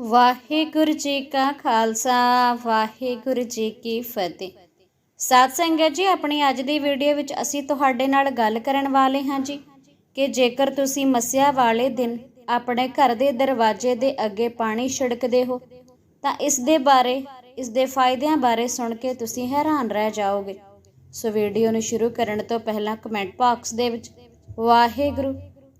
ਵਾਹਿਗੁਰੂ ਜੀ ਕਾ ਖਾਲਸਾ, ਵਾਹਿਗੁਰੂ ਜੀ ਕੀ ਫਤਿਹ। ਸਾਧ ਸੰਗਤ ਜੀ, ਆਪਣੀ ਅੱਜ ਦੀ ਵੀਡੀਓ ਵਿੱਚ ਅਸੀਂ ਤੁਹਾਡੇ ਨਾਲ ਗੱਲ ਕਰਨ ਵਾਲੇ ਹਾਂ ਜੀ ਕਿ ਜੇਕਰ ਤੁਸੀਂ ਮੱਸਿਆ ਵਾਲੇ ਦਿਨ ਆਪਣੇ ਘਰ ਦੇ ਦਰਵਾਜ਼ੇ ਦੇ ਅੱਗੇ ਪਾਣੀ ਛਿੜਕਦੇ ਹੋ, ਤਾਂ ਇਸ ਦੇ ਬਾਰੇ, ਇਸ ਦੇ ਫਾਇਦਿਆਂ ਬਾਰੇ ਸੁਣ ਕੇ ਤੁਸੀਂ ਹੈਰਾਨ ਰਹਿ ਜਾਓਗੇ। ਸੋ ਵੀਡੀਓ ਨੂੰ ਸ਼ੁਰੂ ਕਰਨ ਤੋਂ ਪਹਿਲਾਂ ਕਮੈਂਟ ਬਾਕਸ ਦੇ ਵਿੱਚ ਵਾਹਿਗੁਰੂ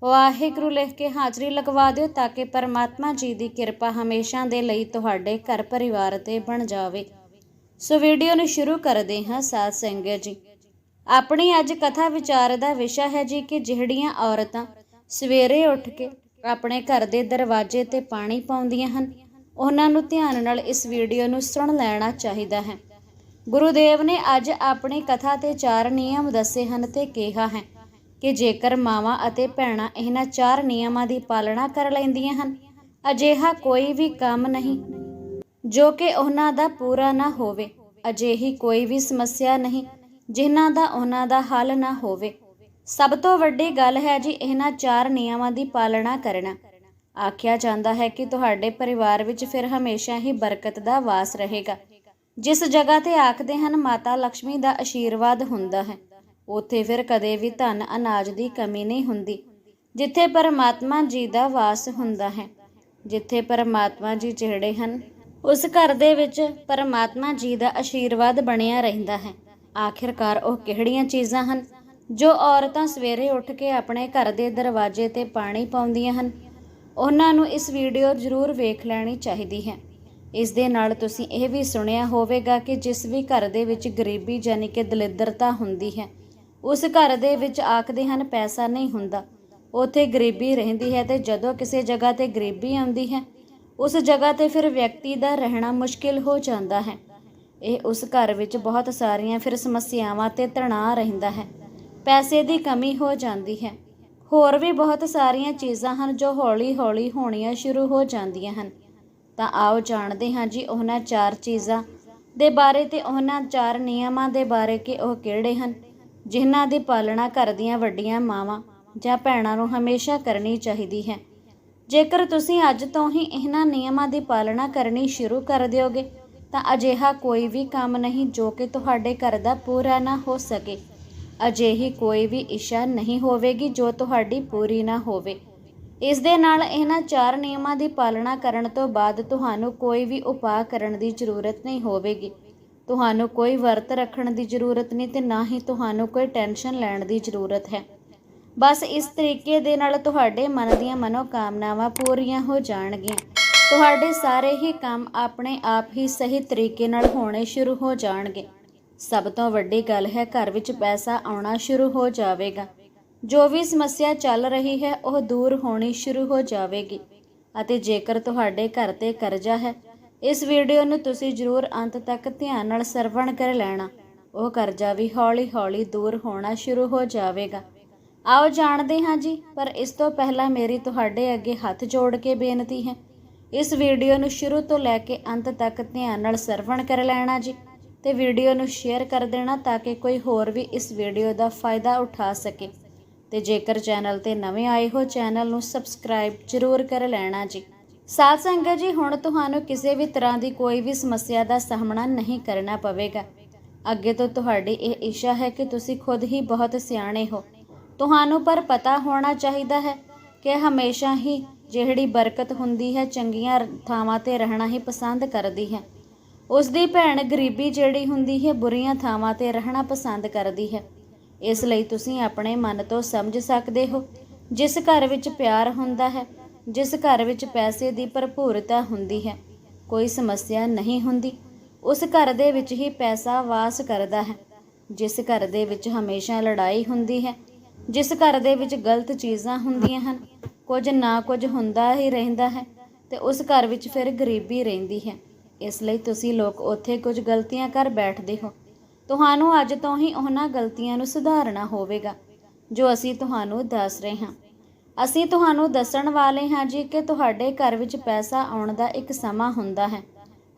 ਵਾਹਿਗੁਰੂ ਲਿਖ ਕੇ ਹਾਜ਼ਰੀ ਲਗਵਾ ਦਿਓ ਤਾਂ ਕਿ ਪਰਮਾਤਮਾ ਜੀ ਦੀ ਕਿਰਪਾ ਹਮੇਸ਼ਾ ਦੇ ਲਈ ਤੁਹਾਡੇ ਘਰ ਪਰਿਵਾਰ ਤੇ ਬਣ ਜਾਵੇ। ਸੋ ਵੀਡੀਓ ਨੂੰ ਸ਼ੁਰੂ ਕਰਦੇ ਹਾਂ ਸਾਧ ਸੰਗਤ ਜੀ। ਆਪਣੀ ਅੱਜ ਕਥਾ ਵਿਚਾਰ ਦਾ ਵਿਸ਼ਾ ਹੈ ਜੀ ਕਿ ਜਿਹੜੀਆਂ ਔਰਤਾਂ ਸਵੇਰੇ ਉੱਠ ਕੇ ਆਪਣੇ ਘਰ ਦੇ ਦਰਵਾਜ਼ੇ ਤੇ ਪਾਣੀ ਪਾਉਂਦੀਆਂ ਹਨ, ਉਹਨਾਂ ਨੂੰ ਧਿਆਨ ਨਾਲ ਇਸ ਵੀਡੀਓ ਨੂੰ ਸੁਣ ਲੈਣਾ ਚਾਹੀਦਾ ਹੈ। ਗੁਰੂਦੇਵ ਨੇ ਅੱਜ ਆਪਣੀ ਕਥਾ ਤੇ ਚਾਰ ਨਿਯਮ ਦੱਸੇ ਹਨ ਤੇ ਕਿਹਾ ਹੈ ਕਿ ਜੇਕਰ ਮਾਵਾਂ ਅਤੇ ਭੈਣਾਂ ਇਹਨਾਂ ਚਾਰ ਨਿਯਮਾਂ ਦੀ ਪਾਲਣਾ ਕਰ ਲੈਂਦੀਆਂ ਹਨ, ਅਜਿਹਾ ਕੋਈ ਵੀ ਕੰਮ ਨਹੀਂ। ਜੋ ਕਿ ਉਹਨਾਂ ਦਾ ਪੂਰਾ ਨਾ ਹੋਵੇ, ਅਜਿਹੀ ਕੋਈ ਵੀ ਸਮੱਸਿਆ ਨਹੀਂ, ਜਿਨ੍ਹਾਂ ਦਾ ਉਹਨਾਂ ਦਾ ਹੱਲ ਨਾ ਹੋਵੇ। ਸਭ ਤੋਂ ਵੱਡੀ ਗੱਲ ਹੈ ਜੀ ਇਹਨਾਂ ਚਾਰ ਨਿਯਮਾਂ ਦੀ ਪਾਲਣਾ ਕਰਨਾ। ਆਖਿਆ ਜਾਂਦਾ ਹੈ ਕਿ ਤੁਹਾਡੇ ਪਰਿਵਾਰ ਵਿੱਚ ਫਿਰ ਹਮੇਸ਼ਾ ਹੀ ਬਰਕਤ ਦਾ ਵਾਸ ਰਹੇਗਾ। ਜਿਸ ਜਗ੍ਹਾ ਤੇ ਆਖਦੇ ਹਨ, ਮਾਤਾ ਲక్ష్ਮੀ ਦਾ ਆਸ਼ੀਰਵਾਦ ਹੁੰਦਾ ਹੈ। ਉੱਥੇ ਫਿਰ ਕਦੇ ਵੀ ਧਨ ਅਨਾਜ ਦੀ ਕਮੀ ਨਹੀਂ ਹੁੰਦੀ, ਜਿੱਥੇ ਪਰਮਾਤਮਾ ਜੀ ਦਾ ਵਾਸ ਹੁੰਦਾ ਹੈ। ਜਿੱਥੇ ਪਰਮਾਤਮਾ ਜੀ ਜਿਹੜੇ ਹਨ, ਉਸ ਘਰ ਦੇ ਵਿੱਚ ਪਰਮਾਤਮਾ ਜੀ ਦਾ ਆਸ਼ੀਰਵਾਦ ਬਣਿਆ ਰਹਿੰਦਾ ਹੈ। ਆਖਿਰਕਾਰ ਉਹ ਕਿਹੜੀਆਂ ਚੀਜ਼ਾਂ ਹਨ, ਜੋ ਔਰਤਾਂ ਸਵੇਰੇ ਉੱਠ ਕੇ ਆਪਣੇ ਘਰ ਦੇ ਦਰਵਾਜ਼ੇ ਤੇ ਪਾਣੀ ਪਾਉਂਦੀਆਂ ਹਨ? ਉਹਨਾਂ ਨੂੰ ਇਸ ਵੀਡੀਓ ਜ਼ਰੂਰ ਵੇਖ ਲੈਣੀ ਚਾਹੀਦੀ ਹੈ। ਇਸ ਦੇ ਨਾਲ ਤੁਸੀਂ ਇਹ ਵੀ ਸੁਣਿਆ ਹੋਵੇਗਾ ਕਿ ਜਿਸ ਵੀ ਘਰ ਦੇ ਵਿੱਚ ਗਰੀਬੀ ਯਾਨੀ ਕਿ ਦਲਿੱਦਰਤਾ ਹੁੰਦੀ ਹੈ ਉਸ ਘਰ ਦੇ ਵਿੱਚ ਆਖਦੇ ਹਨ, ਪੈਸਾ ਨਹੀਂ ਹੁੰਦਾ। ਉੱਥੇ ਗਰੀਬੀ ਰਹਿੰਦੀ ਹੈ ਤੇ ਜਦੋਂ ਕਿਸੇ ਜਗ੍ਹਾ ਤੇ ਗਰੀਬੀ ਆਉਂਦੀ ਹੈ, ਉਸ ਜਗ੍ਹਾ ਤੇ ਫਿਰ ਵਿਅਕਤੀ ਦਾ ਰਹਿਣਾ ਮੁਸ਼ਕਿਲ ਹੋ ਜਾਂਦਾ ਹੈ। ਇਹ ਉਸ ਘਰ ਵਿੱਚ ਬਹੁਤ ਸਾਰੀਆਂ ਫਿਰ ਸਮੱਸਿਆਵਾਂ ਤੇ ਤਣਾਅ ਰਹਿੰਦਾ ਹੈ। ਪੈਸੇ ਦੀ ਕਮੀ ਹੋ ਜਾਂਦੀ ਹੈ। ਹੋਰ ਵੀ ਬਹੁਤ ਸਾਰੀਆਂ ਚੀਜ਼ਾਂ ਹਨ ਜੋ ਹੌਲੀ-ਹੌਲੀ ਹੋਣੀਆਂ ਸ਼ੁਰੂ ਹੋ ਜਾਂਦੀਆਂ ਹਨ। ਤਾਂ ਆਓ ਜਾਣਦੇ ਹਾਂ ਜੀ ਉਹਨਾਂ ਚਾਰ ਚੀਜ਼ਾਂ ਦੇ ਬਾਰੇ ਤੇ ਉਹਨਾਂ ਚਾਰ ਨਿਯਮਾਂ ਦੇ ਬਾਰੇ ਕਿ ਉਹ ਕਿਹੜੇ ਹਨ। ਜਿਨ੍ਹਾਂ ਦੀ ਪਾਲਣਾ ਘਰ ਦੀਆਂ ਵੱਡੀਆਂ ਮਾਵਾਂ ਜਾਂ ਭੈਣਾਂ ਨੂੰ ਹਮੇਸ਼ਾ ਕਰਨੀ ਚਾਹੀਦੀ ਹੈ। ਜੇਕਰ ਤੁਸੀਂ ਅੱਜ ਤੋਂ ਹੀ ਇਹਨਾਂ ਨਿਯਮਾਂ ਦੀ ਪਾਲਣਾ ਕਰਨੀ ਸ਼ੁਰੂ ਕਰ ਦਿਓਗੇ, ਤਾਂ ਅਜਿਹਾ ਕੋਈ ਵੀ ਕੰਮ ਨਹੀਂ ਜੋ ਕਿ ਤੁਹਾਡੇ ਘਰ ਦਾ ਪੂਰਾ ਨਾ ਹੋ ਸਕੇ। ਅਜਿਹੀ ਕੋਈ ਵੀ ਇੱਛਾ ਨਹੀਂ ਹੋਵੇਗੀ ਜੋ ਤੁਹਾਡੀ ਪੂਰੀ ਨਾ ਹੋਵੇ। ਇਸ ਦੇ ਨਾਲ ਇਹਨਾਂ ਚਾਰ ਨਿਯਮਾਂ ਦੀ ਪਾਲਣਾ ਕਰਨ ਤੋਂ ਬਾਅਦ ਤੁਹਾਨੂੰ ਕੋਈ ਵੀ ਉਪਾਅ ਕਰਨ ਦੀ ਜ਼ਰੂਰਤ ਨਹੀਂ ਹੋਵੇਗੀ। ਤੁਹਾਨੂੰ ਕੋਈ ਵਰਤ ਰੱਖਣ ਦੀ ਜ਼ਰੂਰਤ ਨਹੀਂ ਤੇ ਨਾ ਹੀ ਤੁਹਾਨੂੰ ਕੋਈ ਟੈਨਸ਼ਨ ਲੈਣ ਦੀ ਜ਼ਰੂਰਤ ਹੈ। ਬਸ ਇਸ ਤਰੀਕੇ ਦੇ ਨਾਲ ਤੁਹਾਡੇ ਮਨ ਦੀਆਂ ਮਨੋਕਾਮਨਾਵਾਂ ਪੂਰੀਆਂ ਹੋ ਜਾਣਗੀਆਂ। ਤੁਹਾਡੇ ਸਾਰੇ ਹੀ ਕੰਮ ਆਪਣੇ ਆਪ ਹੀ ਸਹੀ ਤਰੀਕੇ ਨਾਲ ਹੋਣੇ ਸ਼ੁਰੂ ਹੋ ਜਾਣਗੇ। ਸਭ ਤੋਂ ਵੱਡੀ ਗੱਲ ਹੈ ਘਰ ਵਿੱਚ ਪੈਸਾ ਆਉਣਾ ਸ਼ੁਰੂ ਹੋ ਜਾਵੇਗਾ। ਜੋ ਵੀ ਸਮੱਸਿਆ ਚੱਲ ਰਹੀ ਹੈ ਉਹ ਦੂਰ ਹੋਣੀ ਸ਼ੁਰੂ ਹੋ ਜਾਵੇਗੀ। ਅਤੇ ਜੇਕਰ ਤੁਹਾਡੇ ਘਰ ਤੇ ਕਰਜ਼ਾ ਹੈ ਇਸ ਵੀਡੀਓ ਨੂੰ ਤੁਸੀਂ ਜ਼ਰੂਰ ਅੰਤ ਤੱਕ ਧਿਆਨ ਨਾਲ ਸਰਵਣ ਕਰ ਲੈਣਾ। ਉਹ ਕਰਜ਼ਾ ਵੀ ਹੌਲੀ-ਹੌਲੀ ਦੂਰ ਹੋਣਾ ਸ਼ੁਰੂ ਹੋ ਜਾਵੇਗਾ। ਆਓ ਜਾਣਦੇ ਹਾਂ ਜੀ, ਪਰ ਇਸ ਤੋਂ ਪਹਿਲਾਂ ਮੇਰੀ ਤੁਹਾਡੇ ਅੱਗੇ ਹੱਥ ਜੋੜ ਕੇ ਬੇਨਤੀ ਹੈ। ਇਸ ਵੀਡੀਓ ਨੂੰ ਸ਼ੁਰੂ ਤੋਂ ਲੈ ਕੇ ਅੰਤ ਤੱਕ ਧਿਆਨ ਨਾਲ ਸਰਵਣ ਕਰ ਲੈਣਾ ਜੀ ਤੇ ਵੀਡੀਓ ਨੂੰ ਸ਼ੇਅਰ ਕਰ ਦੇਣਾ ਤਾਂ ਕਿ ਕੋਈ ਹੋਰ ਵੀ ਇਸ ਵੀਡੀਓ ਦਾ ਫਾਇਦਾ ਉਠਾ ਸਕੇ। ਤੇ ਜੇਕਰ ਚੈਨਲ ਤੇ ਨਵੇਂ ਆਏ ਹੋ, ਚੈਨਲ ਨੂੰ ਸਬਸਕ੍ਰਾਈਬ ਜ਼ਰੂਰ ਕਰ ਲੈਣਾ ਜੀ। ਸਾਧ ਸੰਗਤ ਜੀ, ਹੁਣ ਤੁਹਾਨੂੰ ਕਿਸੇ ਵੀ ਤਰ੍ਹਾਂ ਦੀ ਕੋਈ ਵੀ ਸਮੱਸਿਆ ਦਾ ਸਾਹਮਣਾ ਨਹੀਂ ਕਰਨਾ ਪਵੇਗਾ। ਅੱਗੇ ਤੋਂ ਤੁਹਾਡੀ ਇਹ ਇੱਛਾ ਹੈ ਕਿ ਤੁਸੀਂ ਖੁਦ ਹੀ ਬਹੁਤ ਸਿਆਣੇ ਹੋ। ਤੁਹਾਨੂੰ ਪਰ ਪਤਾ ਹੋਣਾ ਚਾਹੀਦਾ ਹੈ ਕਿ ਹਮੇਸ਼ਾ ਹੀ ਜਿਹੜੀ ਬਰਕਤ ਹੁੰਦੀ ਹੈ, ਚੰਗੀਆਂ ਥਾਵਾਂ ਤੇ ਰਹਿਣਾ ਹੀ ਪਸੰਦ ਕਰਦੀ ਹੈ। ਉਸ ਦੀ ਭੈਣ ਗਰੀਬੀ ਜਿਹੜੀ ਹੁੰਦੀ ਹੈ, ਬੁਰੀਆਂ ਥਾਵਾਂ ਤੇ ਰਹਿਣਾ ਪਸੰਦ ਕਰਦੀ ਹੈ। ਇਸ ਲਈ ਤੁਸੀਂ ਆਪਣੇ ਮਨ ਤੋਂ ਸਮਝ ਸਕਦੇ ਹੋ। ਜਿਸ ਘਰ ਵਿੱਚ ਪਿਆਰ ਹੁੰਦਾ ਹੈ ਜਿਸ ਘਰ ਵਿੱਚ ਪੈਸੇ ਦੀ ਭਰਪੂਰਤਾ ਹੁੰਦੀ ਹੈ, ਕੋਈ ਸਮੱਸਿਆ ਨਹੀਂ ਹੁੰਦੀ। ਉਸ ਘਰ ਦੇ ਵਿੱਚ ਹੀ ਪੈਸਾ ਵਾਸ ਕਰਦਾ ਹੈ, ਜਿਸ ਘਰ ਦੇ ਵਿੱਚ ਹਮੇਸ਼ਾ ਲੜਾਈ ਹੁੰਦੀ ਹੈ, ਜਿਸ ਘਰ ਦੇ ਵਿੱਚ ਗਲਤ ਚੀਜ਼ਾਂ ਹੁੰਦੀਆਂ ਹਨ, ਕੁਝ ਨਾ ਕੁਝ ਹੁੰਦਾ ਹੀ ਰਹਿੰਦਾ ਹੈ ਤੇ ਉਸ ਘਰ ਵਿੱਚ ਫਿਰ ਗਰੀਬੀ ਰਹਿੰਦੀ ਹੈ। ਇਸ ਲਈ ਤੁਸੀਂ ਲੋਕ ਉੱਥੇ ਕੁਝ ਗਲਤੀਆਂ ਕਰ ਬੈਠਦੇ ਹੋ। ਤੁਹਾਨੂੰ ਅੱਜ ਤੋਂ ਹੀ ਉਹਨਾਂ ਗਲਤੀਆਂ ਨੂੰ ਸੁਧਾਰਨਾ ਹੋਵੇਗਾ, ਜੋ ਅਸੀਂ ਤੁਹਾਨੂੰ ਦੱਸ ਰਹੇ ਹਾਂ। ਅਸੀਂ ਤੁਹਾਨੂੰ ਦੱਸਣ ਵਾਲੇ ਹਾਂ ਜੀ ਕਿ ਤੁਹਾਡੇ ਘਰ ਵਿੱਚ ਪੈਸਾ ਆਉਣ ਦਾ ਇੱਕ ਸਮਾਂ ਹੁੰਦਾ ਹੈ।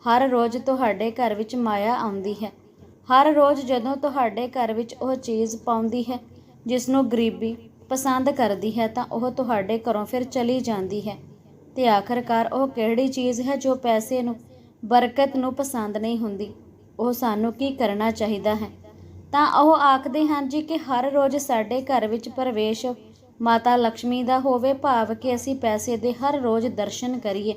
ਹਰ ਰੋਜ਼ ਤੁਹਾਡੇ ਘਰ ਵਿੱਚ ਮਾਇਆ ਆਉਂਦੀ ਹੈ। ਹਰ ਰੋਜ਼ ਜਦੋਂ ਤੁਹਾਡੇ ਘਰ ਵਿੱਚ ਉਹ ਚੀਜ਼ ਪਾਉਂਦੀ ਹੈ ਜਿਸ ਨੂੰ ਗਰੀਬੀ ਪਸੰਦ ਕਰਦੀ ਹੈ, ਤਾਂ ਉਹ ਤੁਹਾਡੇ ਘਰੋਂ ਫਿਰ ਚਲੀ ਜਾਂਦੀ ਹੈ। ਤੇ ਆਖਰਕਾਰ ਉਹ ਕਿਹੜੀ ਚੀਜ਼ ਹੈ ਜੋ ਪੈਸੇ ਨੂੰ, ਬਰਕਤ ਨੂੰ ਪਸੰਦ ਨਹੀਂ ਹੁੰਦੀ? ਉਹ ਸਾਨੂੰ ਕੀ ਕਰਨਾ ਚਾਹੀਦਾ ਹੈ? ਤਾਂ ਉਹ ਆਖਦੇ ਹਨ ਜੀ ਕਿ ਹਰ ਰੋਜ਼ ਸਾਡੇ ਘਰ ਵਿੱਚ ਪ੍ਰਵੇਸ਼ ਮਾਤਾ ਲక్ష్ਮੀ ਦਾ ਹੋਵੇ ਭਾਵ ਕਿ ਅਸੀਂ ਪੈਸੇ ਦੇ ਹਰ ਰੋਜ਼ ਦਰਸ਼ਨ ਕਰੀਏ।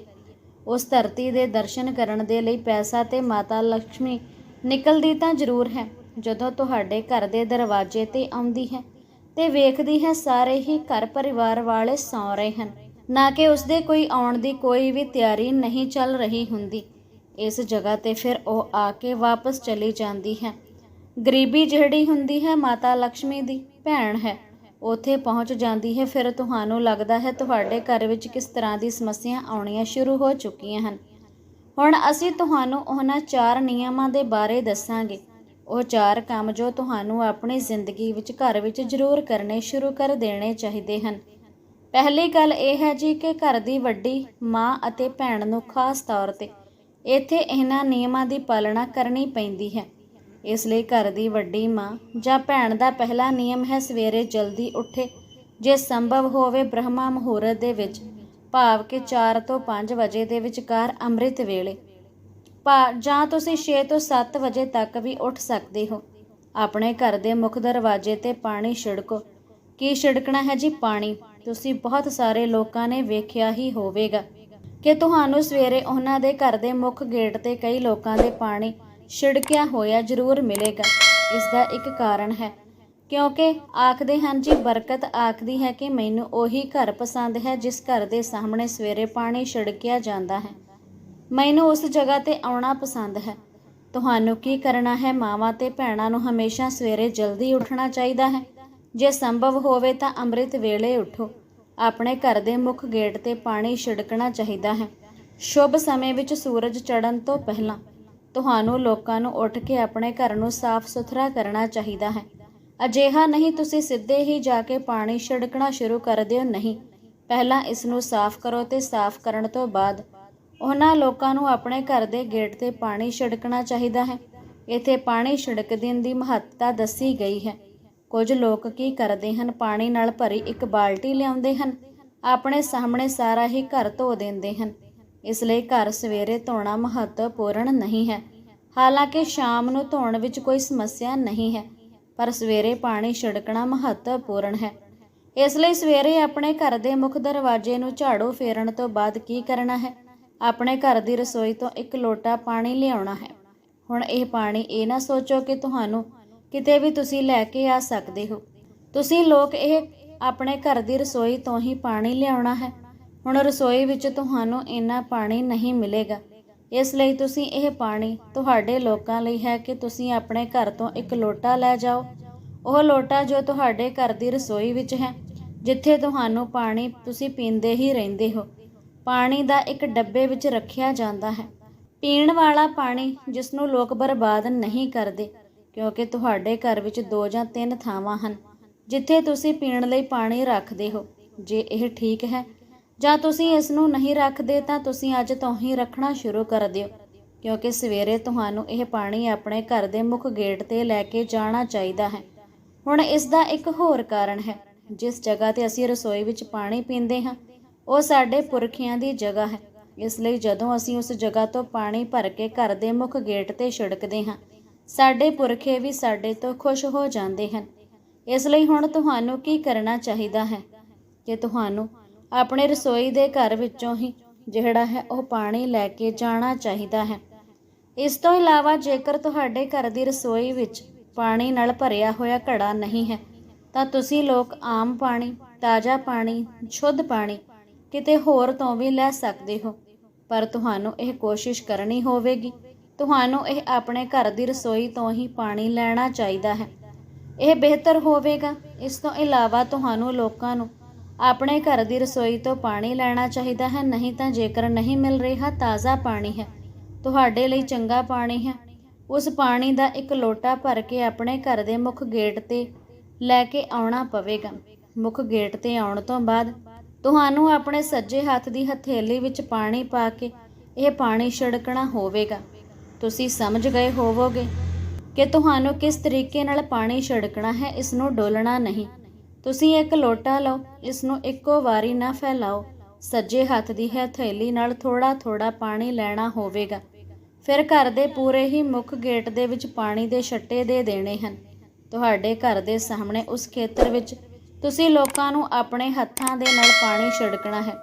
ਉਸ ਧਰਤੀ ਦੇ ਦਰਸ਼ਨ ਕਰਨ ਦੇ ਲਈ ਪੈਸਾ ਤੇ ਮਾਤਾ ਲక్ష్ਮੀ ਨਿਕਲਦੀ ਤਾਂ ਜ਼ਰੂਰ ਹੈ, ਜਦੋਂ ਤੁਹਾਡੇ ਘਰ ਦੇ ਦਰਵਾਜ਼ੇ ਤੇ ਆਉਂਦੀ ਹੈ ਤੇ ਵੇਖਦੀ ਹੈ ਸਾਰੇ ਹੀ ਘਰ ਪਰਿਵਾਰ ਵਾਲੇ ਸੌਂ ਰਹੇ ਹਨ। ਨਾ ਕਿ ਉਸ ਦੇ ਕੋਈ ਆਉਣ ਦੀ ਕੋਈ ਵੀ ਤਿਆਰੀ ਨਹੀਂ ਚੱਲ ਰਹੀ ਹੁੰਦੀ। ਇਸ ਜਗ੍ਹਾ ਤੇ ਫਿਰ ਉਹ ਆ ਕੇ ਵਾਪਸ ਚਲੀ ਜਾਂਦੀ ਹੈ। ਗਰੀਬੀ ਜਿਹੜੀ ਹੁੰਦੀ ਹੈ ਮਾਤਾ ਲక్ష్ਮੀ ਦੀ, ਭੈਣ ਹੈ। ਉੱਥੇ ਪਹੁੰਚ ਜਾਂਦੀ ਹੈ, ਫਿਰ ਤੁਹਾਨੂੰ ਲੱਗਦਾ ਹੈ ਤੁਹਾਡੇ ਘਰ ਵਿੱਚ ਕਿਸ ਤਰ੍ਹਾਂ ਦੀ ਸਮੱਸਿਆ ਆਉਣੀਆਂ ਸ਼ੁਰੂ ਹੋ ਚੁੱਕੀਆਂ ਹਨ। ਹੁਣ ਅਸੀਂ ਤੁਹਾਨੂੰ ਉਹਨਾਂ ਚਾਰ ਨਿਯਮਾਂ ਦੇ ਬਾਰੇ ਦੱਸਾਂਗੇ। ਉਹ ਚਾਰ ਕੰਮ ਜੋ ਤੁਹਾਨੂੰ ਆਪਣੀ ਜ਼ਿੰਦਗੀ ਵਿੱਚ ਘਰ ਵਿੱਚ ਜ਼ਰੂਰ ਕਰਨੇ ਸ਼ੁਰੂ ਕਰ ਦੇਣੇ ਚਾਹੀਦੇ ਹਨ। ਪਹਿਲੀ ਗੱਲ ਇਹ ਹੈ ਜੀ ਕਿ ਘਰ ਦੀ ਵੱਡੀ ਮਾਂ ਅਤੇ ਭੈਣ ਨੂੰ ਖਾਸ ਤੌਰ ਤੇ ਇੱਥੇ ਇਹਨਾਂ ਨਿਯਮਾਂ ਦੀ ਪਾਲਣਾ ਕਰਨੀ ਪੈਂਦੀ ਹੈ। ਇਸ ਲਈ ਘਰ ਦੀ ਵੱਡੀ ਮਾਂ ਜਾਂ ਭੈਣ ਦਾ ਪਹਿਲਾ ਨਿਯਮ ਹੈ ਸਵੇਰੇ ਜਲਦੀ ਉੱਠੇ। ਜੇ ਸੰਭਵ ਹੋਵੇ ਬ੍ਰਹਮਾ ਮੁਹੂਰਤ ਦੇ ਵਿੱਚ, ਭਾਵ ਕਿ 4 ਤੋਂ 5 ਵਜੇ ਦੇ ਵਿਚਕਾਰ ਅੰਮ੍ਰਿਤ ਵੇਲੇ। ਜਾਂ ਤੁਸੀਂ 6 ਤੋਂ 7 ਵਜੇ ਤੱਕ ਵੀ ਉੱਠ ਸਕਦੇ ਹੋ। ਆਪਣੇ ਘਰ ਦੇ ਮੁੱਖ ਦਰਵਾਜ਼ੇ ਤੇ ਪਾਣੀ ਛਿੜਕੋ। ਕੀ ਛਿੜਕਣਾ ਹੈ ਜੀ? ਪਾਣੀ। ਤੁਸੀਂ ਬਹੁਤ ਸਾਰੇ ਲੋਕਾਂ ਨੇ ਵੇਖਿਆ ਹੀ ਹੋਵੇਗਾ ਕਿ ਤੁਹਾਨੂੰ ਸਵੇਰੇ ਉਹਨਾਂ ਦੇ ਘਰ ਦੇ ਮੁੱਖ ਗੇਟ ਤੇ ਕਈ ਲੋਕਾਂ ਦੇ ਪਾਣੀ ਛਿੜਕਿਆ ਹੋਇਆ ਜ਼ਰੂਰ ਮਿਲੇਗਾ। ਇਸ ਦਾ ਇੱਕ ਕਾਰਨ ਹੈ। ਕਿਉਂਕਿ ਆਖਦੇ ਹਨ ਜੀ, ਬਰਕਤ ਆਖਦੀ ਹੈ ਕਿ ਮੈਨੂੰ ਉਹੀ ਘਰ ਪਸੰਦ ਹੈ ਜਿਸ ਘਰ ਦੇ ਸਾਹਮਣੇ ਸਵੇਰੇ ਪਾਣੀ ਛਿੜਕਿਆ ਜਾਂਦਾ ਹੈ। ਮੈਨੂੰ ਉਸ ਜਗ੍ਹਾ ਤੇ ਆਉਣਾ ਪਸੰਦ ਹੈ। ਤੁਹਾਨੂੰ ਕੀ ਕਰਨਾ ਹੈ? ਮਾਵਾਂ ਤੇ ਭੈਣਾਂ ਨੂੰ ਹਮੇਸ਼ਾ ਸਵੇਰੇ ਜਲਦੀ ਉੱਠਣਾ ਚਾਹੀਦਾ ਹੈ। ਜੇ ਸੰਭਵ ਹੋਵੇ ਤਾਂ ਅੰਮ੍ਰਿਤ ਵੇਲੇ ਉਠੋ। ਆਪਣੇ ਘਰ ਦੇ ਮੁੱਖ ਗੇਟ ਤੇ ਪਾਣੀ ਛਿੜਕਣਾ ਚਾਹੀਦਾ ਹੈ। ਸ਼ੁਭ ਸਮੇਂ ਵਿੱਚ ਸੂਰਜ ਚੜ੍ਹਨ ਤੋਂ ਪਹਿਲਾਂ ਤੁਹਾਨੂੰ ਲੋਕਾਂ ਨੂੰ ਉੱਠ ਕੇ ਆਪਣੇ ਘਰ ਨੂੰ ਸਾਫ਼ ਸੁਥਰਾ ਕਰਨਾ ਚਾਹੀਦਾ ਹੈ। ਅਜਿਹਾ ਨਹੀਂ, ਤੁਸੀਂ ਸਿੱਧੇ ਹੀ ਜਾ ਕੇ ਪਾਣੀ ਛਿੜਕਣਾ ਸ਼ੁਰੂ ਕਰ ਦਿਓ। ਨਹੀਂ, ਪਹਿਲਾਂ ਇਸ ਨੂੰ ਸਾਫ਼ ਕਰੋ ਤੇ ਸਾਫ਼ ਕਰਨ ਤੋਂ ਬਾਅਦ ਉਹਨਾਂ ਲੋਕਾਂ ਨੂੰ ਆਪਣੇ ਘਰ ਦੇ ਗੇਟ ਤੇ ਪਾਣੀ ਛਿੜਕਣਾ ਚਾਹੀਦਾ ਹੈ। ਇੱਥੇ ਪਾਣੀ ਛਿੜਕ ਦੇਣ ਦੀ ਮਹੱਤਤਾ ਦੱਸੀ ਗਈ ਹੈ। ਕੁਝ ਲੋਕ ਕੀ ਕਰਦੇ ਹਨ, ਪਾਣੀ ਨਾਲ ਭਰੀ ਇੱਕ ਬਾਲਟੀ ਲਿਆਉਂਦੇ ਹਨ। ਆਪਣੇ ਸਾਹਮਣੇ ਸਾਰਾ ਹੀ ਘਰ ਧੋ ਦਿੰਦੇ ਹਨ। ਇਸ ਲਈ ਘਰ ਸਵੇਰੇ ਧੋਣਾ ਮਹੱਤਵਪੂਰਨ ਨਹੀਂ ਹੈ। ਹਾਲਾਂਕਿ ਸ਼ਾਮ ਨੂੰ ਧੋਣ ਵਿੱਚ ਕੋਈ ਸਮੱਸਿਆ ਨਹੀਂ ਹੈ, ਪਰ ਸਵੇਰੇ ਪਾਣੀ ਛਿੜਕਣਾ ਮਹੱਤਵਪੂਰਨ ਹੈ। ਇਸ ਲਈ ਸਵੇਰੇ ਆਪਣੇ ਘਰ ਦੇ ਮੁੱਖ ਦਰਵਾਜ਼ੇ ਨੂੰ ਝਾੜੂ ਫੇਰਨ ਤੋਂ ਬਾਅਦ ਕੀ ਕਰਨਾ ਹੈ? ਆਪਣੇ ਘਰ ਦੀ ਰਸੋਈ ਤੋਂ ਇੱਕ ਲੋਟਾ ਪਾਣੀ ਲਿਆਉਣਾ ਹੈ। ਹੁਣ ਇਹ ਪਾਣੀ ਇਹ ਨਾ ਸੋਚੋ ਕਿ ਤੁਹਾਨੂੰ ਕਿਤੇ ਵੀ ਤੁਸੀਂ ਲੈ ਕੇ ਆ ਸਕਦੇ ਹੋ। ਤੁਸੀਂ ਲੋਕ ਇਹ ਆਪਣੇ ਘਰ ਦੀ ਰਸੋਈ ਤੋਂ ਹੀ ਪਾਣੀ ਲਿਆਉਣਾ ਹੈ। ਹੁਣ ਰਸੋਈ ਵਿੱਚ ਤੁਹਾਨੂੰ ਇੰਨਾ ਪਾਣੀ ਨਹੀਂ ਮਿਲੇਗਾ। ਇਸ ਲਈ ਤੁਸੀਂ ਇਹ ਪਾਣੀ ਤੁਹਾਡੇ ਲੋਕਾਂ ਲਈ ਹੈ ਕਿ ਤੁਸੀਂ ਆਪਣੇ ਘਰ ਤੋਂ ਇੱਕ ਲੋਟਾ ਲੈ ਜਾਓ। ਉਹ ਲੋਟਾ ਜੋ ਤੁਹਾਡੇ ਘਰ ਦੀ ਰਸੋਈ ਵਿੱਚ ਹੈ, ਜਿੱਥੇ ਤੁਹਾਨੂੰ ਪਾਣੀ ਤੁਸੀਂ ਪੀਂਦੇ ਹੀ ਰਹਿੰਦੇ ਹੋ। ਪਾਣੀ ਦਾ ਇੱਕ ਡੱਬੇ ਵਿੱਚ ਰੱਖਿਆ ਜਾਂਦਾ ਹੈ। ਪੀਣ ਵਾਲਾ ਪਾਣੀ ਜਿਸ ਨੂੰ ਲੋਕ ਬਰਬਾਦ ਨਹੀਂ ਕਰਦੇ, ਕਿਉਂਕਿ ਤੁਹਾਡੇ ਘਰ ਵਿੱਚ ਦੋ ਜਾਂ ਤਿੰਨ ਥਾਵਾਂ ਹਨ, ਜਿੱਥੇ ਤੁਸੀਂ ਪੀਣ ਲਈ ਪਾਣੀ ਰੱਖਦੇ ਹੋ। ਜੇ ਇਹ ਠੀਕ ਹੈ ਜਾਂ ਤੁਸੀਂ ਇਸ ਨੂੰ ਨਹੀਂ ਰੱਖਦੇ ਤਾਂ ਤੁਸੀਂ ਅੱਜ ਤੋਂ ਹੀ ਰੱਖਣਾ ਸ਼ੁਰੂ ਕਰ ਦਿਓ। ਕਿਉਂਕਿ ਸਵੇਰੇ ਤੁਹਾਨੂੰ ਇਹ ਪਾਣੀ ਆਪਣੇ ਘਰ ਦੇ ਮੁੱਖ ਗੇਟ ਤੇ ਲੈ ਕੇ ਜਾਣਾ ਚਾਹੀਦਾ ਹੈ। ਹੁਣ ਇਸ ਦਾ ਇੱਕ ਹੋਰ ਕਾਰਨ ਹੈ। ਜਿਸ ਜਗ੍ਹਾ ਤੇ ਅਸੀਂ ਰਸੋਈ ਵਿੱਚ ਪਾਣੀ ਪੀਂਦੇ ਹਾਂ, ਉਹ ਸਾਡੇ ਪੁਰਖਿਆਂ ਦੀ ਜਗ੍ਹਾ ਹੈ। ਇਸ ਲਈ ਜਦੋਂ ਅਸੀਂ ਉਸ ਜਗ੍ਹਾ ਤੋਂ ਪਾਣੀ ਭਰ ਕੇ ਘਰ ਦੇ ਮੁੱਖ ਗੇਟ ਤੇ ਛਿੜਕਦੇ ਹਾਂ, ਸਾਡੇ ਪੁਰਖੇ ਵੀ ਸਾਡੇ ਤੋਂ ਖੁਸ਼ ਹੋ ਜਾਂਦੇ ਹਨ। ਇਸ ਲਈ ਹੁਣ ਤੁਹਾਨੂੰ ਕੀ ਕਰਨਾ ਚਾਹੀਦਾ ਹੈ? ਕਿ ਤੁਹਾਨੂੰ ਆਪਣੇ ਰਸੋਈ ਦੇ ਘਰ ਵਿੱਚੋਂ ਹੀ ਜਿਹੜਾ ਹੈ ਉਹ ਪਾਣੀ ਲੈ ਕੇ ਜਾਣਾ ਚਾਹੀਦਾ ਹੈ। ਇਸ ਤੋਂ ਇਲਾਵਾ ਜੇਕਰ ਤੁਹਾਡੇ ਘਰ ਦੀ ਰਸੋਈ ਵਿੱਚ ਪਾਣੀ ਨਾਲ ਭਰਿਆ ਹੋਇਆ ਘੜਾ ਨਹੀਂ ਹੈ, ਤਾਂ ਤੁਸੀਂ ਲੋਕ ਆਮ ਪਾਣੀ, ਤਾਜ਼ਾ ਪਾਣੀ, ਸ਼ੁੱਧ ਪਾਣੀ ਕਿਤੇ ਹੋਰ ਤੋਂ ਵੀ ਲੈ ਸਕਦੇ ਹੋ। ਪਰ ਤੁਹਾਨੂੰ ਇਹ ਕੋਸ਼ਿਸ਼ ਕਰਨੀ ਹੋਵੇਗੀ, ਤੁਹਾਨੂੰ ਇਹ ਆਪਣੇ ਘਰ ਦੀ ਰਸੋਈ ਤੋਂ ਹੀ ਪਾਣੀ ਲੈਣਾ ਚਾਹੀਦਾ ਹੈ। ਇਹ ਬਿਹਤਰ ਹੋਵੇਗਾ। ਇਸ ਤੋਂ ਇਲਾਵਾ ਤੁਹਾਨੂੰ ਲੋਕਾਂ ਨੂੰ ਆਪਣੇ ਘਰ ਦੀ ਰਸੋਈ ਤੋਂ ਪਾਣੀ ਲੈਣਾ ਚਾਹੀਦਾ ਹੈ, ਨਹੀਂ ਤਾਂ ਜੇਕਰ ਨਹੀਂ ਮਿਲ ਰਿਹਾ ਤਾਜ਼ਾ ਪਾਣੀ ਹੈ। ਤੁਹਾਡੇ ਲਈ ਚੰਗਾ ਪਾਣੀ ਹੈ। ਉਸ ਪਾਣੀ ਦਾ ਇੱਕ ਲੋਟਾ ਭਰ ਕੇ ਆਪਣੇ ਘਰ ਦੇ ਮੁੱਖ ਗੇਟ ਤੇ ਲੈ ਕੇ ਆਉਣਾ ਪਵੇਗਾ। ਮੁੱਖ ਗੇਟ ਤੇ ਆਉਣ ਤੋਂ ਬਾਅਦ ਤੁਹਾਨੂੰ ਆਪਣੇ ਸੱਜੇ ਹੱਥ ਦੀ ਹਥੇਲੀ ਵਿੱਚ ਪਾਣੀ ਪਾ ਕੇ ਇਹ ਪਾਣੀ ਛਿੜਕਣਾ ਹੋਵੇਗਾ। ਤੁਸੀਂ ਸਮਝ ਗਏ ਹੋਵੋਗੇ ਕਿ ਤੁਹਾਨੂੰ ਕਿਸ ਤਰੀਕੇ ਨਾਲ ਪਾਣੀ ਛਿੜਕਣਾ ਹੈ, ਇਸ ਨੂੰ ਡੋਲਣਾ ਨਹੀਂ। ਤੁਸੀਂ ਇੱਕ ਲੋਟਾ ਲਓ ਇਸ ਨੂੰ ਇੱਕੋ ਵਾਰੀ ਨਾ ਫੈਲਾਓ। ਸੱਜੇ ਹੱਥ ਦੀ ਹਥੇਲੀ ਨਾਲ ਥੋੜਾ ਥੋੜਾ ਪਾਣੀ ਲੈਣਾ ਹੋਵੇਗਾ। ਫਿਰ ਘਰ ਦੇ ਪੂਰੇ ਹੀ ਮੁੱਖ ਗੇਟ ਦੇ ਵਿੱਚ ਪਾਣੀ ਦੇ ਛੱਟੇ ਦੇ ਦੇਣੇ ਹਨ। ਤੁਹਾਡੇ ਘਰ ਦੇ ਸਾਹਮਣੇ ਉਸ ਖੇਤਰ ਵਿੱਚ ਤੁਸੀਂ ਲੋਕਾਂ ਨੂੰ ਆਪਣੇ ਹੱਥਾਂ ਦੇ ਨਾਲ ਪਾਣੀ ਛਿੜਕਣਾ ਹੈ।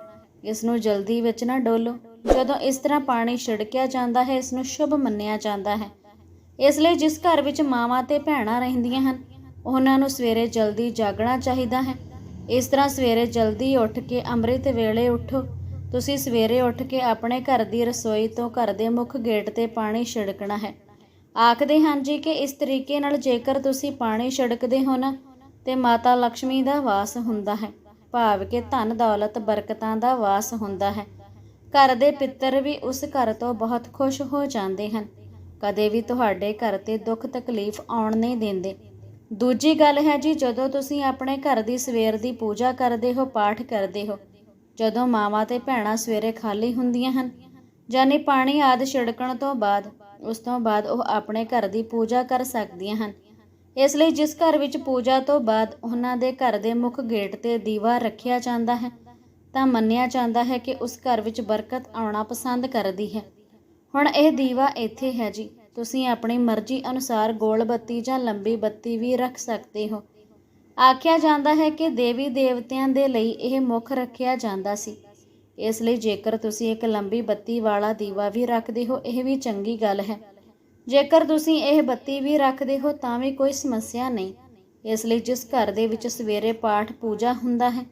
ਇਸ ਨੂੰ ਜਲਦੀ ਵਿੱਚ ਨਾ ਡੋਲੋ। ਜਦੋਂ ਇਸ ਤਰ੍ਹਾਂ ਪਾਣੀ ਛਿੜਕਿਆ ਜਾਂਦਾ ਹੈ ਇਸ ਨੂੰ ਸ਼ੁਭ ਮੰਨਿਆ ਜਾਂਦਾ ਹੈ। ਇਸ ਲਈ ਜਿਸ ਘਰ ਵਿੱਚ ਮਾਵਾਂ ਤੇ ਭੈਣਾਂ ਰਹਿੰਦੀਆਂ ਹਨ ਉਹਨਾਂ ਨੂੰ ਸਵੇਰੇ ਜਲਦੀ ਜਾਗਣਾ ਚਾਹੀਦਾ ਹੈ। ਇਸ ਤਰ੍ਹਾਂ ਸਵੇਰੇ ਜਲਦੀ ਉੱਠ ਕੇ ਅੰਮ੍ਰਿਤ ਵੇਲੇ ਉੱਠੋ। ਤੁਸੀਂ ਸਵੇਰੇ ਉੱਠ ਕੇ ਆਪਣੇ ਘਰ ਦੀ ਰਸੋਈ ਤੋਂ ਘਰ ਦੇ ਮੁੱਖ ਗੇਟ ਤੇ ਪਾਣੀ ਛਿੜਕਣਾ ਹੈ। ਆਖਦੇ ਹਨ ਜੀ ਕਿ ਇਸ ਤਰੀਕੇ ਨਾਲ ਜੇਕਰ ਤੁਸੀਂ ਪਾਣੀ ਛਿੜਕਦੇ ਹੋ ਨਾ, ਤੇ ਮਾਤਾ ਲక్ష్ਮੀ ਦਾ ਵਾਸ ਹੁੰਦਾ ਹੈ। ਭਾਵ ਕਿ ਧਨ ਦੌਲਤ ਬਰਕਤਾਂ ਦਾ ਵਾਸ ਹੁੰਦਾ ਹੈ। ਘਰ ਦੇ ਪਿੱਤਰ ਵੀ ਉਸ ਘਰ ਤੋਂ ਬਹੁਤ ਖੁਸ਼ ਹੋ ਜਾਂਦੇ ਹਨ। ਕਦੇ ਵੀ ਤੁਹਾਡੇ ਘਰ ਤੇ ਦੁੱਖ ਤਕਲੀਫ ਆਉਣ ਨਹੀਂ ਦਿੰਦੇ। ਦੂਜੀ ਗੱਲ ਹੈ ਜੀ, ਜਦੋਂ ਤੁਸੀਂ ਆਪਣੇ ਘਰ ਦੀ ਸਵੇਰ ਦੀ ਪੂਜਾ ਕਰਦੇ ਹੋ, ਪਾਠ ਕਰਦੇ ਹੋ, ਜਦੋਂ ਮਾਵਾਂ ਤੇ ਭੈਣਾਂ ਸਵੇਰੇ ਖਾਲੀ ਹੁੰਦੀਆਂ ਹਨ ਜਾਨੀ ਪਾਣੀ ਆਦ ਛਿੜਕਣ ਤੋਂ ਬਾਅਦ, ਉਸ ਤੋਂ ਬਾਅਦ ਉਹ ਆਪਣੇ ਘਰ ਦੀ ਪੂਜਾ ਕਰ ਸਕਦੀਆਂ ਹਨ। ਇਸ ਲਈ ਜਿਸ ਘਰ ਵਿੱਚ ਪੂਜਾ ਤੋਂ ਬਾਅਦ ਉਹਨਾਂ ਦੇ ਘਰ ਦੇ ਮੁੱਖ ਗੇਟ ਤੇ ਦੀਵਾ ਰੱਖਿਆ ਜਾਂਦਾ ਹੈ, ਤਾਂ ਮੰਨਿਆ ਜਾਂਦਾ ਹੈ ਕਿ ਉਸ ਘਰ ਵਿੱਚ ਬਰਕਤ ਆਉਣਾ ਪਸੰਦ ਕਰਦੀ ਹੈ। ਹੁਣ ਇਹ ਦੀਵਾ ਇੱਥੇ ਹੈ ਜੀ। ਤੁਸੀਂ ਆਪਣੀ ਮਰਜ਼ੀ ਅਨੁਸਾਰ ਗੋਲ ਬੱਤੀ ਜਾਂ ਲੰਬੀ ਬੱਤੀ ਵੀ ਰੱਖ ਸਕਦੇ ਹੋ। ਆਖਿਆ ਜਾਂਦਾ ਹੈ ਕਿ ਦੇਵੀ ਦੇਵਤਿਆਂ ਦੇ ਲਈ ਇਹ ਮੁੱਖ ਰੱਖਿਆ ਜਾਂਦਾ ਸੀ। ਇਸ ਲਈ ਜੇਕਰ ਤੁਸੀਂ ਇੱਕ ਲੰਬੀ ਬੱਤੀ ਵਾਲਾ ਦੀਵਾ ਵੀ ਰੱਖਦੇ ਹੋ, ਇਹ ਵੀ ਚੰਗੀ ਗੱਲ ਹੈ। ਜੇਕਰ ਤੁਸੀਂ ਇਹ ਬੱਤੀ ਵੀ ਰੱਖਦੇ ਹੋ, ਤਾਂ ਵੀ ਕੋਈ ਸਮੱਸਿਆ ਨਹੀਂ। ਇਸ ਲਈ ਜਿਸ ਘਰ ਦੇ ਵਿੱਚ ਸਵੇਰੇ ਪਾਠ ਪੂਜਾ ਹੁੰਦਾ ਹੈ,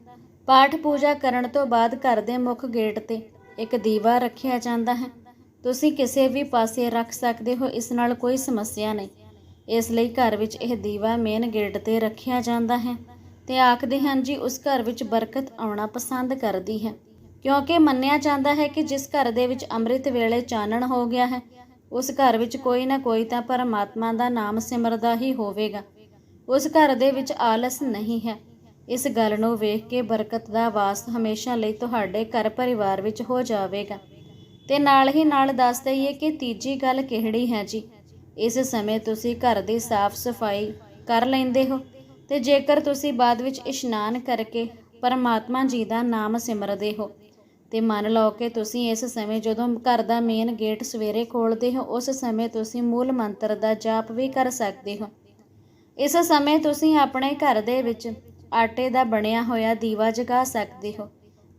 ਪਾਠ ਪੂਜਾ ਕਰਨ ਤੋਂ ਬਾਅਦ ਘਰ ਦੇ ਮੁੱਖ ਗੇਟ ਤੇ ਇੱਕ ਦੀਵਾ ਰੱਖਿਆ ਜਾਂਦਾ ਹੈ। ਤੁਸੀਂ ਕਿਸੇ ਵੀ ਪਾਸੇ ਰੱਖ ਸਕਦੇ ਹੋ, ਇਸ ਨਾਲ ਕੋਈ ਸਮੱਸਿਆ ਨਹੀਂ। ਇਸ ਲਈ ਘਰ ਵਿੱਚ ਇਹ ਦੀਵਾ ਮੇਨ ਗੇਟ ਤੇ ਰੱਖਿਆ ਜਾਂਦਾ ਹੈ ਤੇ ਆਖਦੇ ਹਨ, ਜੀ, ਉਸ ਘਰ ਵਿੱਚ ਬਰਕਤ ਆਉਣਾ ਪਸੰਦ ਕਰਦੀ ਹੈ। ਕਿਉਂਕਿ ਮੰਨਿਆ ਜਾਂਦਾ ਹੈ ਕਿ ਜਿਸ ਘਰ ਦੇ ਵਿੱਚ ਅੰਮ੍ਰਿਤ ਵੇਲੇ ਚਾਨਣ ਹੋ ਗਿਆ ਹੈ, ਉਸ ਘਰ ਵਿੱਚ ਕੋਈ ਨਾ ਕੋਈ ਤਾਂ ਪਰਮਾਤਮਾ ਦਾ ਨਾਮ ਸਿਮਰਦਾ ਹੀ ਹੋਵੇਗਾ। ਉਸ ਘਰ ਦੇ ਵਿੱਚ ਆਲਸ ਨਹੀਂ ਹੈ। ਇਸ ਗੱਲ ਨੂੰ ਵੇਖ ਕੇ ਬਰਕਤ ਦਾ ਵਾਸ ਹਮੇਸ਼ਾ ਲਈ ਤੁਹਾਡੇ ਘਰ ਪਰਿਵਾਰ ਵਿੱਚ ਹੋ ਜਾਵੇਗਾ। ਤੇ ਨਾਲ ਹੀ ਨਾਲ ਦੱਸ ਦਈਏ ਕਿ ਤੀਜੀ ਗੱਲ ਕਿਹੜੀ ਹੈ ਜੀ? ਇਸ ਸਮੇਂ ਤੁਸੀਂ ਘਰ ਦੀ ਸਾਫ਼ ਸਫ਼ਾਈ ਕਰ ਲੈਂਦੇ ਹੋ ਤੇ ਜੇਕਰ ਤੁਸੀਂ ਬਾਅਦ ਵਿੱਚ ਇਸ਼ਨਾਨ ਕਰਕੇ ਪਰਮਾਤਮਾ ਜੀ ਦਾ ਨਾਮ ਸਿਮਰਦੇ ਹੋ ਤੇ ਮੰਨ ਲਓ ਕਿ ਤੁਸੀਂ ਇਸ ਸਮੇਂ ਜਦੋਂ ਘਰ ਦਾ ਮੇਨ ਗੇਟ ਸਵੇਰੇ ਖੋਲਦੇ ਹੋ, ਉਸ ਸਮੇਂ ਤੁਸੀਂ ਮੂਲ ਮੰਤਰ ਦਾ ਜਾਪ ਵੀ ਕਰ ਸਕਦੇ ਹੋ। ਇਸ ਸਮੇਂ ਤੁਸੀਂ ਆਪਣੇ ਘਰ ਦੇ ਵਿੱਚ ਆਟੇ ਦਾ ਬਣਿਆ ਹੋਇਆ ਦੀਵਾ ਜਗਾ ਸਕਦੇ ਹੋ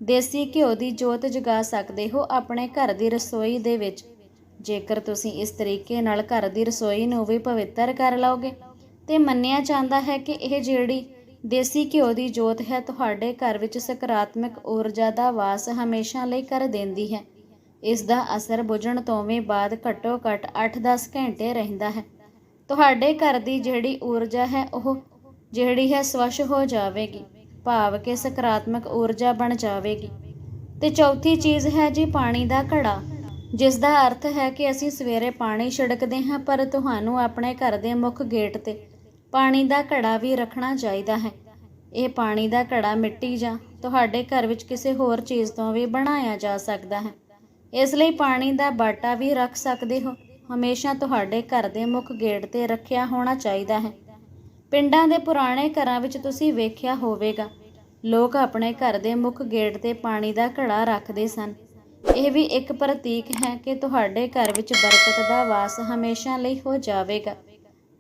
ਦੇਸੀ ਘਿਓ ਦੀ ਜੋਤ ਜਗਾ ਸਕਦੇ ਹੋ ਆਪਣੇ ਘਰ ਦੀ ਰਸੋਈ ਦੇ ਵਿੱਚ। ਜੇਕਰ ਤੁਸੀਂ ਇਸ ਤਰੀਕੇ ਨਾਲ ਘਰ ਦੀ ਰਸੋਈ ਨੂੰ ਵੀ ਪਵਿੱਤਰ ਕਰ ਲਓਗੇ, ਤੇ ਮੰਨਿਆ ਜਾਂਦਾ ਹੈ ਕਿ ਇਹ ਜਿਹੜੀ ਦੇਸੀ ਘਿਓ ਦੀ ਜੋਤ ਹੈ, ਤੁਹਾਡੇ ਘਰ ਵਿੱਚ ਸਕਾਰਾਤਮਕ ਊਰਜਾ ਦਾ ਵਾਸ ਹਮੇਸ਼ਾ ਲਈ ਕਰ ਦਿੰਦੀ ਹੈ। ਇਸ ਦਾ ਅਸਰ ਬੁਝਣ ਤੋਂ ਵੀ ਬਾਅਦ ਘੱਟੋ ਘੱਟ 8-10 ਘੰਟੇ ਰਹਿੰਦਾ ਹੈ। ਤੁਹਾਡੇ ਘਰ ਦੀ ਜਿਹੜੀ ਊਰਜਾ ਹੈ, ਉਹ ਜਿਹੜੀ ਹੈ ਸਵਸ਼ ਹੋ ਜਾਵੇਗੀ। ਭਾਵ ਕਿ ਸਕਾਰਾਤਮਕ ਊਰਜਾ ਬਣ ਜਾਵੇਗੀ। ਤੇ ਚੌਥੀ ਚੀਜ਼ ਹੈ ਜੀ ਪਾਣੀ ਦਾ ਘੜਾ। ਜਿਸ ਦਾ ਅਰਥ ਹੈ ਕਿ ਅਸੀਂ ਸਵੇਰੇ ਪਾਣੀ ਛਿੜਕਦੇ ਹਾਂ, ਪਰ ਤੁਹਾਨੂੰ ਆਪਣੇ ਘਰ ਦੇ ਮੁੱਖ ਗੇਟ ਤੇ ਪਾਣੀ ਦਾ ਘੜਾ ਵੀ ਰੱਖਣਾ ਚਾਹੀਦਾ ਹੈ। ਇਹ ਪਾਣੀ ਦਾ ਘੜਾ ਮਿੱਟੀ ਜਾਂ ਤੁਹਾਡੇ ਘਰ ਵਿੱਚ ਕਿਸੇ ਹੋਰ ਚੀਜ਼ ਤੋਂ ਵੀ ਬਣਾਇਆ ਜਾ ਸਕਦਾ ਹੈ। ਇਸ ਲਈ ਪਾਣੀ ਦਾ ਬਾਟਾ ਵੀ ਰੱਖ ਸਕਦੇ ਹੋ। ਹਮੇਸ਼ਾ ਤੁਹਾਡੇ ਘਰ ਦੇ ਮੁੱਖ ਗੇਟ ਤੇ ਰੱਖਿਆ ਹੋਣਾ ਚਾਹੀਦਾ ਹੈ। ਪਿੰਡਾਂ ਦੇ ਪੁਰਾਣੇ ਘਰਾਂ ਵਿੱਚ ਤੁਸੀਂ ਵੇਖਿਆ ਹੋਵੇਗਾ। ਲੋਕ ਆਪਣੇ ਘਰ ਦੇ ਮੁੱਖ ਗੇਟ ਤੇ ਪਾਣੀ ਦਾ ਘੜਾ ਰੱਖਦੇ ਸਨ। ਇਹ ਵੀ ਇੱਕ ਪ੍ਰਤੀਕ ਹੈ ਕਿ ਤੁਹਾਡੇ ਘਰ ਵਿੱਚ ਬਰਕਤ ਦਾ ਵਾਸ ਹਮੇਸ਼ਾ ਲਈ ਹੋ ਜਾਵੇਗਾ।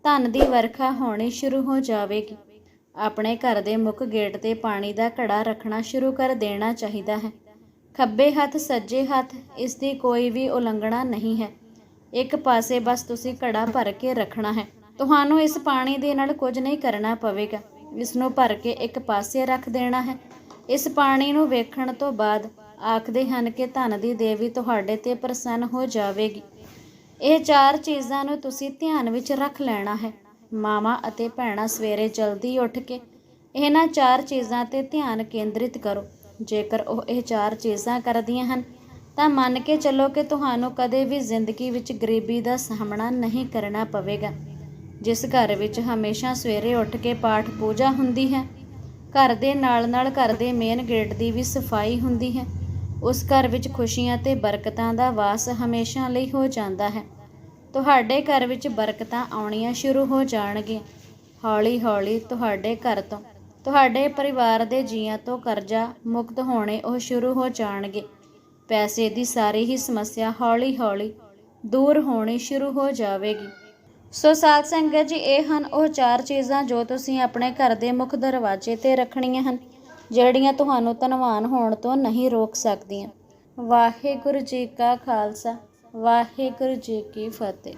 ਧਨ ਦੀ ਵਰਖਾ ਹੋਣੀ ਸ਼ੁਰੂ ਹੋ ਜਾਵੇਗੀ। ਆਪਣੇ ਘਰ ਦੇ ਮੁੱਖ ਗੇਟ ਤੇ ਪਾਣੀ ਦਾ ਘੜਾ ਰੱਖਣਾ ਸ਼ੁਰੂ ਕਰ ਦੇਣਾ ਚਾਹੀਦਾ ਹੈ। ਖੱਬੇ ਹੱਥ, ਸੱਜੇ ਹੱਥ, ਇਸ ਦੀ ਕੋਈ ਵੀ ਉਲੰਘਣਾ ਨਹੀਂ ਹੈ। ਇੱਕ ਪਾਸੇ ਬਸ ਤੁਸੀਂ ਘੜਾ ਭਰ ਕੇ ਰੱਖਣਾ ਹੈ। ਤੁਹਾਨੂੰ ਇਸ ਪਾਣੀ ਦੇ ਨਾਲ ਕੁਝ ਨਹੀਂ ਕਰਨਾ ਪਵੇਗਾ। ਇਸ ਨੂੰ ਭਰ ਕੇ ਇੱਕ ਪਾਸੇ ਰੱਖ ਦੇਣਾ ਹੈ। ਇਸ ਪਾਣੀ ਨੂੰ ਵੇਖਣ ਤੋਂ ਬਾਅਦ ਆਖਦੇ ਹਨ ਕਿ ਧਨ ਦੀ ਦੇਵੀ ਤੁਹਾਡੇ ਤੇ ਪ੍ਰਸੰਨ ਹੋ ਜਾਵੇਗੀ। ਇਹ ਚਾਰ ਚੀਜ਼ਾਂ ਨੂੰ ਤੁਸੀਂ ਧਿਆਨ ਵਿੱਚ ਰੱਖ ਲੈਣਾ ਹੈ। ਮਾਮਾ ਅਤੇ ਭੈਣਾਂ ਸਵੇਰੇ ਜਲਦੀ ਉੱਠ ਕੇ ਇਹਨਾਂ ਚਾਰ ਚੀਜ਼ਾਂ ਤੇ ਧਿਆਨ ਕੇਂਦਰਿਤ ਕਰੋ। ਜੇਕਰ ਉਹ ਇਹ ਚਾਰ ਚੀਜ਼ਾਂ ਕਰਦੀਆਂ ਹਨ, ਤਾਂ ਮੰਨ ਕੇ ਚੱਲੋ ਕਿ ਤੁਹਾਨੂੰ ਕਦੇ ਵੀ ਜ਼ਿੰਦਗੀ ਵਿੱਚ ਗਰੀਬੀ ਦਾ ਸਾਹਮਣਾ ਨਹੀਂ ਕਰਨਾ ਪਵੇਗਾ। ਜਿਸ ਘਰ ਵਿੱਚ ਹਮੇਸ਼ਾ ਸਵੇਰੇ ਉੱਠ ਕੇ ਪਾਠ ਪੂਜਾ ਹੁੰਦੀ ਹੈ, ਘਰ ਦੇ ਨਾਲ ਨਾਲ ਘਰ ਦੇ ਮੇਨ ਗੇਟ ਦੀ ਵੀ ਸਫ਼ਾਈ ਹੁੰਦੀ ਹੈ। ਉਸ ਘਰ ਵਿੱਚ ਖੁਸ਼ੀਆਂ ਤੇ ਬਰਕਤਾਂ ਦਾ ਵਾਸ ਹਮੇਸ਼ਾ ਲਈ ਹੋ ਜਾਂਦਾ ਹੈ। ਤੁਹਾਡੇ ਘਰ ਵਿੱਚ ਬਰਕਤਾਂ ਆਉਣੀਆਂ ਸ਼ੁਰੂ ਹੋ ਜਾਣਗੀਆਂ। ਹੌਲੀ ਹੌਲੀ ਤੁਹਾਡੇ ਘਰ ਤੋਂ, ਤੁਹਾਡੇ ਪਰਿਵਾਰ ਦੇ ਜੀਆਂ ਤੋਂ ਕਰਜ਼ਾ ਮੁਕਤ ਹੋਣੇ ਉਹ ਸ਼ੁਰੂ ਹੋ ਜਾਣਗੇ। ਪੈਸੇ ਦੀ ਸਾਰੀ ਹੀ ਸਮੱਸਿਆ ਹੌਲੀ-ਹੌਲੀ ਦੂਰ ਹੋਣੀ ਸ਼ੁਰੂ ਹੋ ਜਾਵੇਗੀ। ਸੋ ਸਾਧ ਸੰਗਤ ਜੀ, ਇਹ ਹਨ ਉਹ ਚਾਰ ਚੀਜ਼ਾਂ ਜੋ ਤੁਸੀਂ ਆਪਣੇ ਘਰ ਦੇ ਮੁੱਖ ਦਰਵਾਜ਼ੇ ਤੇ ਰੱਖਣੀਆਂ ਹਨ, ਜਿਹੜੀਆਂ ਤੁਹਾਨੂੰ ਧਨਵਾਨ ਹੋਣ ਤੋਂ ਨਹੀਂ ਰੋਕ ਸਕਦੀਆਂ। ਵਾਹਿਗੁਰੂ ਜੀ ਕਾ ਖਾਲਸਾ, ਵਾਹਿਗੁਰੂ ਜੀ ਕੀ ਫਤਿਹ।